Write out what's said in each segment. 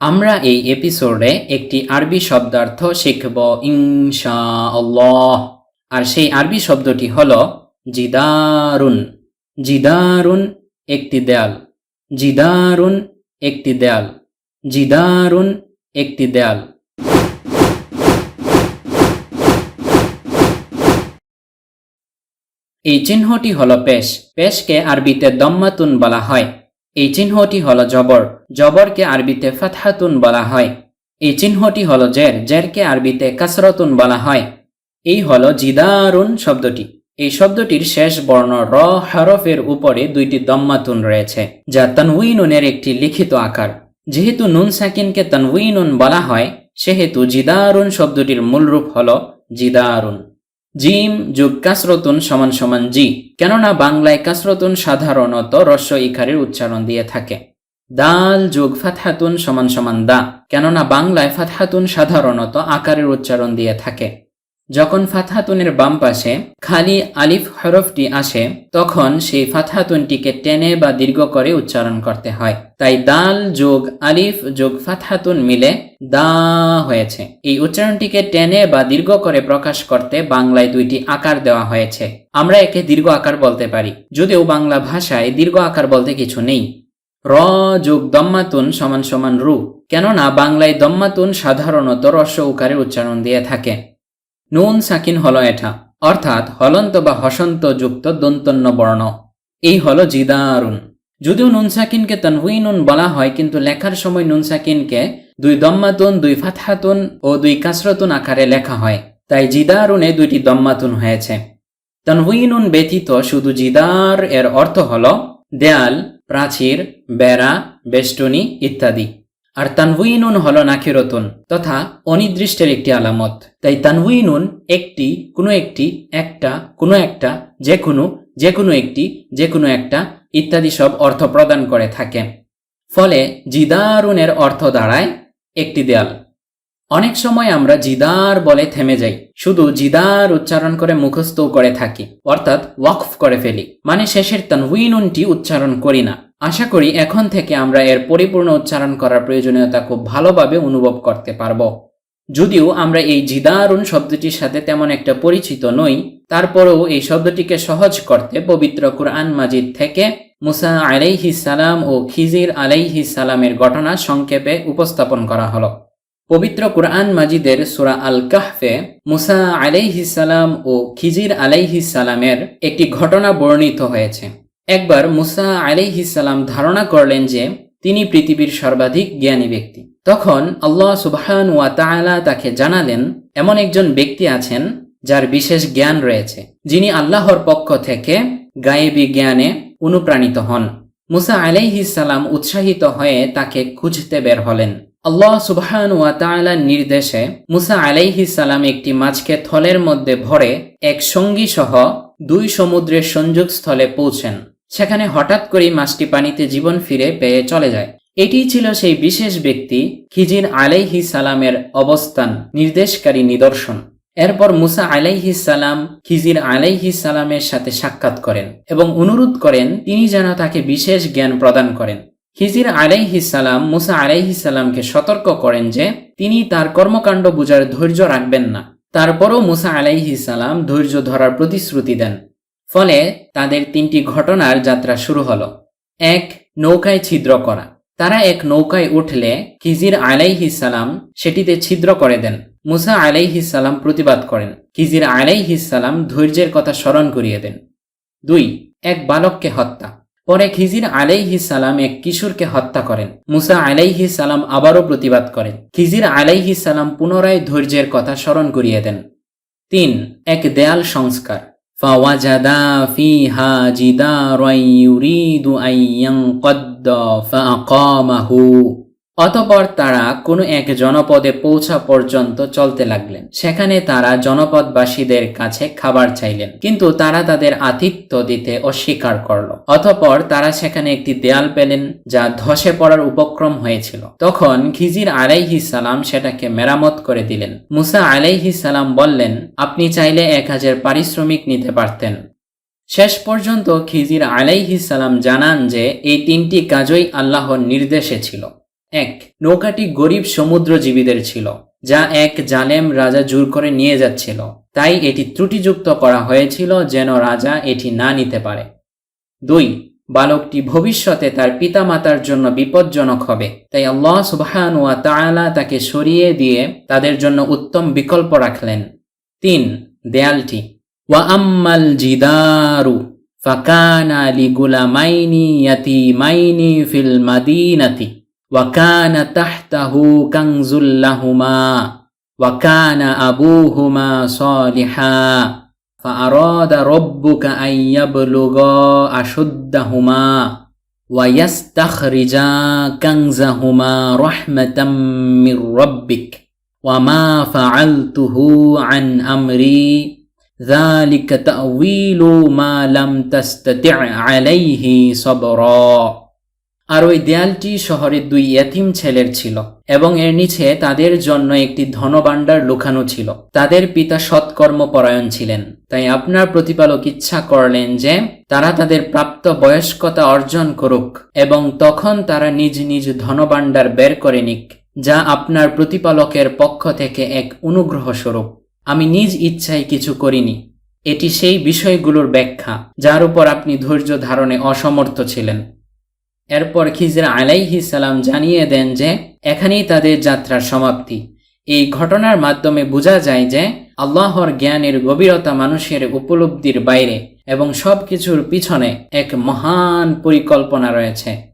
আমরা এই এপিসোডে একটি আরবি শব্দার্থ শিখব ইনশা আল্লাহ আর সেই আরবি শব্দটি হল জিদারুন। জিদারুন একটি দেয়াল। জিদারুন একটি দেয়াল। জিদারুন একটি দেয়াল। এই চিহ্নটি হল পেশ। পেশকে আরবিতে দম্মাতুন বলা হয়। এই চিহ্নটি হল জবর। জবরকে আরবিতে ফাতহাতুন বলা হয়। এই চিহ্নটি হল জের। জেরকে আরবিতে কাসরতুন বলা হয়। এই হল জিদারুন শব্দটি। এই শব্দটির শেষ বর্ণ র হরফের উপরে দুইটি দম্মাতুন রয়েছে, যা তানউইনুনের একটি লিখিত আকার। যেহেতু নুন সাকিনকে তানউইনুন বলা হয়, সেহেতু জিদারুন শব্দটির মূল রূপ হল জিদারুন। জিম যোগ কাসরতুন সমান সমান জি। কেননা বাংলায় কাসরতুন সাধারণত রস্য ইকারের উচ্চারণ দিয়ে থাকে। দাল যোগ ফাতহাতুন সমান সমান দা। কেননা বাংলায় ফাতহাতুন সাধারণত আকারের উচ্চারণ দিয়ে থাকে। যখন ফাথাতুনের বাম পাশে খালি আলিফ হরফটি আসে, তখন সেই ফাথাতুনটিকে টেনে বা দীর্ঘ করে উচ্চারণ করতে হয়। তাই দাল যোগ আলিফ যোগ ফাথাতুন মিলে দা হয়েছে। এই উচ্চারণটিকে টেনে বা দীর্ঘ করে প্রকাশ করতে বাংলায় দুইটি আকার দেওয়া হয়েছে। আমরা একে দীর্ঘ আকার বলতে পারি। যদিও বাংলা ভাষায় দীর্ঘ আকার বলতে কিছু নেই। র যোগ দম্মাতুন সমান সমান রু। কেননা বাংলায় দম্মাতুন সাধারণত রস্য উকারের উচ্চারণ দিয়ে থাকে। নুন সাকিন হলো এটা অর্থাৎ হলন্ত বা হসন্ত যুক্ত দন্তন্য বর্ণ। এই হলো জিদারুন। যদিও নুন সাকিনকে তনহুইনুন বলা হয়, কিন্তু লেখার সময় নুন সাকিনকে দুই দম্মাতুন, দুই ফাতহাতুন ও দুই কাসরতুন আকারে লেখা হয়। তাই জিদারুনে দুইটি দম্মাতুন হয়েছে। তনহুইনুন ব্যতীত শুধু জিদার এর অর্থ হল দেয়াল, প্রাচীর, বেড়া, বেষ্টনী ইত্যাদি। আর তানহুইনুন হল নাকিরতুন তথা অনির্দিষ্টের একটি আলামত। তাই তানহুইনুন একটি, কোনো একটি, একটা, কোনো একটা, যে কোনো যে কোনো একটি, যে কোনো একটা, ইত্যাদি সব অর্থ প্রদান করে থাকে। ফলে জিদারুনের অর্থ দাঁড়ায় একটি দেয়াল। অনেক সময় আমরা জিদার বলে থেমে যাই, শুধু জিদার উচ্চারণ করে মুখস্থ করে থাকি, অর্থাৎ ওয়াকফ করে ফেলি মানে শেষের তানহুইনুনটি উচ্চারণ করি না। আশা করি এখন থেকে আমরা এর পরিপূর্ণ উচ্চারণ করার প্রয়োজনীয়তা খুব ভালোভাবে অনুভব করতে পারব। যদিও আমরা এই জিদারুন শব্দটির সাথে তেমন একটা পরিচিত নই, তারপরেও এই শব্দটিকে সহজ করতে পবিত্র কুরআন মাজিদ থেকে মুসা আলাইহি সালাম ও খিজির আলাইহি সালামের ঘটনা সংক্ষেপে উপস্থাপন করা হলো। পবিত্র কোরআন মাজিদের সুরা আল কাহফে মুসা সালাম ও খিজির সালামের একটি ঘটনা বর্ণিত হয়েছে। একবার মুসা সালাম ধারণা করলেন যে তিনি পৃথিবীর সর্বাধিক জ্ঞানী ব্যক্তি। তখন আল্লাহ সুবহান ওয়া তাআলা তাকে জানালেন, এমন একজন ব্যক্তি আছেন যার বিশেষ জ্ঞান রয়েছে, যিনি আল্লাহর পক্ষ থেকে গায়েবী জ্ঞানে অনুপ্রাণিত হন। মুসা সালাম উৎসাহিত হয়ে তাকে খুঁজতে বের হলেন। আল্লাহ সুবহান ওয়া তাআলার নির্দেশে মুসা আলাইহি সালাম একটি মাছকে থলের মধ্যে ভরে এক সঙ্গী সহ দুই সমুদ্রের সংযোগ স্থলে পৌঁছেন। সেখানে হঠাৎ করেই মাছটি পানিতে জীবন ফিরে পেয়ে চলে যায়। এটি ছিল সেই বিশেষ ব্যক্তি খিজির আলাইহি সালামের অবস্থান, নির্দেশকারী নিদর্শন। এরপর মুসা আলাইহি সালাম খিজির আলাইহি সালামের সাথে সাক্ষাৎ করেন এবং অনুরোধ করেন, তিনি যেন তাকে বিশেষ জ্ঞান প্রদান করেন। খিজির আলাইহি সালাম, মুসা আলাইহি সালামকে সতর্ক করেন যে তিনি তার কর্মকাণ্ড বুঝার ধৈর্য রাখবেন না। তারপরও মুসা আলাইহি সালাম ধৈর্য ধরার প্রতিশ্রুতি দেন। ফলে তাদের তিনটি ঘটনার যাত্রা শুরু হলো। এক, নৌকায় ছিদ্র করা। তারা এক নৌকায় উঠলে খিজির আলাইহি সালাম সেটিতে ছিদ্র করে দেন। মুসা আলাইহি সালাম প্রতিবাদ করেন। খিজির আলাইহি সালাম ধৈর্যের কথা স্মরণ করিয়ে দেন। দুই, এক বালককে হত্যা। পরে খিজির আলাইহি সালাম এক কিশোরকে হত্যা করেন মুসা আলাইহি সালাম আবারও প্রতিবাদ করেন খিজির আলাইহি সালাম পুনরায় ধৈর্যের কথা স্মরণ করিয়ে দেন তিন এক দেয়াল সংস্কার فوجدا فيها جدارا يريد أن ينقض فأقامه অতপর তারা কোনো এক জনপদে পৌঁছা পর্যন্ত চলতে লাগলেন। সেখানে তারা জনপদবাসীদের কাছে খাবার চাইলেন, কিন্তু তারা তাদের আতিথ্য দিতে অস্বীকার করল। অতপর তারা সেখানে একটি দেয়াল পেলেন যা ধসে পড়ার উপক্রম হয়েছিল। তখন খিজির আলাইহি সালাম সেটাকে মেরামত করে দিলেন। মুসা আলাইহি সালাম বললেন, আপনি চাইলে এক হাজার পারিশ্রমিক নিতে পারতেন। শেষ পর্যন্ত খিজির আলাইহি সালাম জানান যে, এই তিনটি কাজই আল্লাহর নির্দেশে ছিল। এক, নৌকাটি গরিব সমুদ্রজীবীদের ছিল, যা এক জালেম রাজা জোর করে নিয়ে যাচ্ছিল। তাই এটি ত্রুটিযুক্ত করা হয়েছিল যেন রাজা এটি না নিতে পারে। দুই, বালকটি ভবিষ্যতে তার পিতামাতার জন্য বিপজ্জনক হবে, তাই আল্লাহ সুবহান ওয়া তাকে সরিয়ে দিয়ে তাদের জন্য উত্তম বিকল্প রাখলেন। তিন, দেয়ালটি, ওয়া আম্মাল জিদারু ফাকানা লিগুলামাইনি ইয়াতীমাইনি ফিল মাদিনাতি। وكان تحته كنز لهما وكان أبوهما صالحا فأراد ربك أن يبلغا أشدهما ويستخرجا كنزهما رحمة من ربك وما فعلته عن أمري ذلك تأويل ما لم تستطع عليه صبرا আর ওই দেয়ালটি শহরের দুই ইয়াতিম ছেলের ছিল এবং এর নিচে তাদের জন্য একটি ধনভাণ্ডার লুকানো ছিল। তাদের পিতা সৎকর্মপরায়ণ ছিলেন। তাই আপনার প্রতিপালক ইচ্ছা করলেন যে তারা তাদের প্রাপ্ত বয়স্কতা অর্জন করুক এবং তখন তারা নিজ নিজ ধনভাণ্ডার বের করে নিক, যা আপনার প্রতিপালকের পক্ষ থেকে এক অনুগ্রহ স্বরূপ আমি নিজ ইচ্ছায় কিছু করিনি। এটি সেই বিষয়গুলোর ব্যাখ্যা, যার উপর আপনি ধৈর্য ধারণে অসমর্থ ছিলেন। এরপর খিজরা আলাইহি সালাম জানিয়ে দেন যে, এখানেই তাদের যাত্রার সমাপ্তি। এই ঘটনার মাধ্যমে বোঝা যায় যে, আল্লাহর জ্ঞানের গভীরতা মানুষের উপলব্ধির বাইরে এবং সব কিছুর পিছনে এক মহান পরিকল্পনা রয়েছে।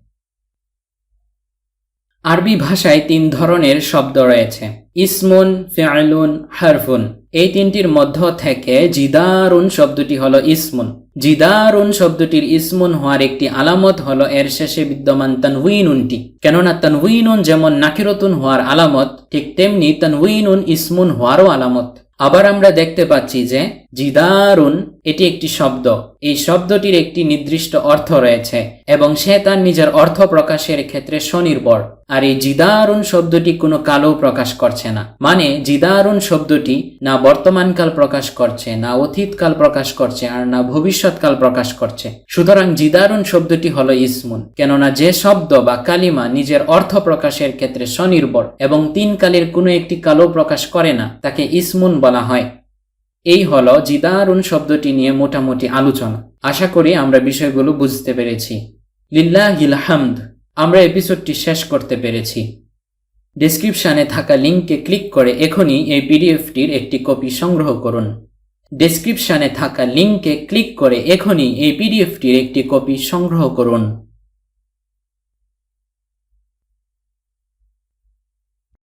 আরবি ভাষায় তিন ধরনের শব্দ রয়েছে। ইসমুন, ফেআলুন, হারফুন। এই তিনটির মধ্য থেকে জিদারুন শব্দটি হলো ইসমুন। জিদারুন শব্দটির ইসমুন হওয়ার একটি আলামত হলো এর শেষে বিদ্যমান তানহুইনুনটি কেননা তানহুইনুন যেমন নাকিরতুন হওয়ার আলামত, ঠিক তেমনি তানহুইনুন ইসমুন হওয়ারও আলামত। আবার আমরা দেখতে পাচ্ছি যে জিদারুন এটি একটি শব্দ। এই শব্দটির একটি নির্দিষ্ট অর্থ রয়েছে এবং সে তার নিজের অর্থ প্রকাশের ক্ষেত্রে স্বনির্ভর। আর এই জিদারুন শব্দটি কোনো কালও প্রকাশ করছে না। মানে জিদারুন শব্দটি না বর্তমানকাল প্রকাশ করছে, না অতীতকাল প্রকাশ করছে, আর না ভবিষ্যৎকাল প্রকাশ করছে। সুতরাং জিদারুন শব্দটি হলো ইসমুন, কেননা যে শব্দ বা কালিমা নিজের অর্থ প্রকাশের ক্ষেত্রে স্বনির্ভর এবং তিন কালের কোনো একটি কালও প্রকাশ করে না, তাকে ইসমুন বলা হয়। এই হলো জিদারুন শব্দটি নিয়ে মোটামুটি আলোচনা। আশা করি আমরা বিষয়গুলো বুঝতে পেরেছি। লিল্লাহিল হামদ, আমরা এপিসোডটি শেষ করতে পেরেছি। ডেসক্রিপশনে থাকা লিঙ্কে ক্লিক করে এখনই এই পিডিএফটির একটি কপি সংগ্রহ করুন। ডেসক্রিপশনে থাকা লিঙ্কে ক্লিক করে এখনই এই পিডিএফটির একটি কপি সংগ্রহ করুন।